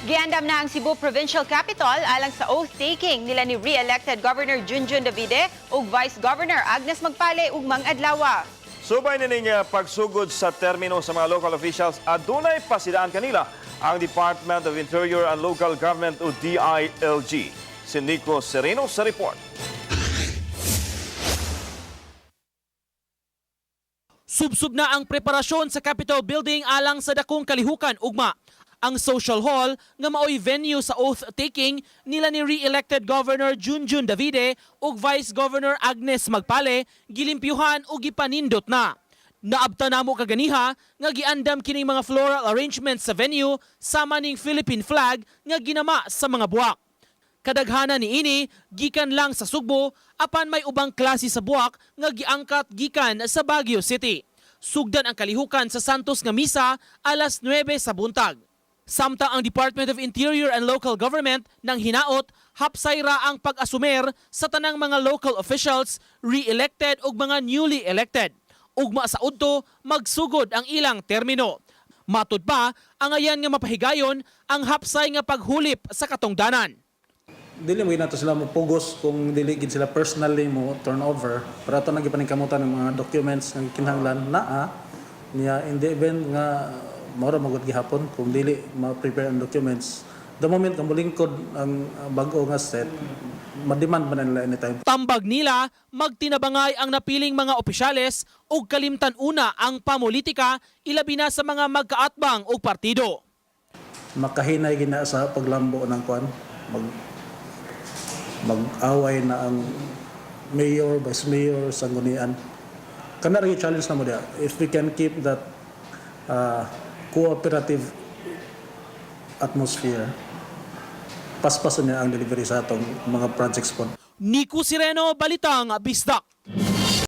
Giandam na ang Cebu Provincial Capital alang sa oath-taking nila ni re-elected Governor Junjun Davide ug Vice Governor Agnes Magpale ug Mang Adlawa. Subay na niya pagsugod sa termino sa mga local officials, adunay pasidaan kanila ang Department of Interior and Local Government o DILG. Si Nico Sereno sa report. Subsub na ang preparasyon sa Capitol Building alang sa dakong kalihukan ugma. Ang social hall nga maoy venue sa oath taking nila ni re-elected Governor Junjun Davide ug Vice Governor Agnes Magpale gilimpyuhan ug gipanindot na. Naabta namo kaganiha nga giandam kining mga floral arrangements sa venue sama ning Philippine flag nga ginama sa mga buwak. Kadaghana ni ini gikan lang sa Sugbo apan may ubang klase sa buwak nga giangkat gikan sa Baguio City. Sugdan ang kalihukan sa Santos nga misa alas 9 sa buntag. Samtang ang Department of Interior and Local Government nang hinaot hapsay ra ang pag-asumer sa tanang mga local officials re-elected ug mga newly elected. Ugma sa udto magsugod ang ilang termino. Matud pa ang ayan nga mapahigayon ang hapsay nga paghulip sa katongdanan. dili mo ginato sila mo pugos kung dili gid sila personally mo turnover para ato nang gipaningkamutan ng mga documents nga kinahanglan naa niya in the event nga maura magud gihapon kung dili ma-prepare ang documents the moment nga molingkod ang bag-o nga set ma-demand man na nila anytime Tambag nila, magtinabangay ang napiling mga opisyales ug kalimtan una ang pamulitika ilabi na sa mga magkaatbang o partido. makahinay gina sa paglambo ng kwan mag mag-away na ang mayor, vice mayor, sanggunian. Kana rin yung challenge na mo diya. If we can keep that uh, cooperative atmosphere, paspasan niya ang delivery sa atong mga projects po. Nico Sireno, Balitang, Bisdak.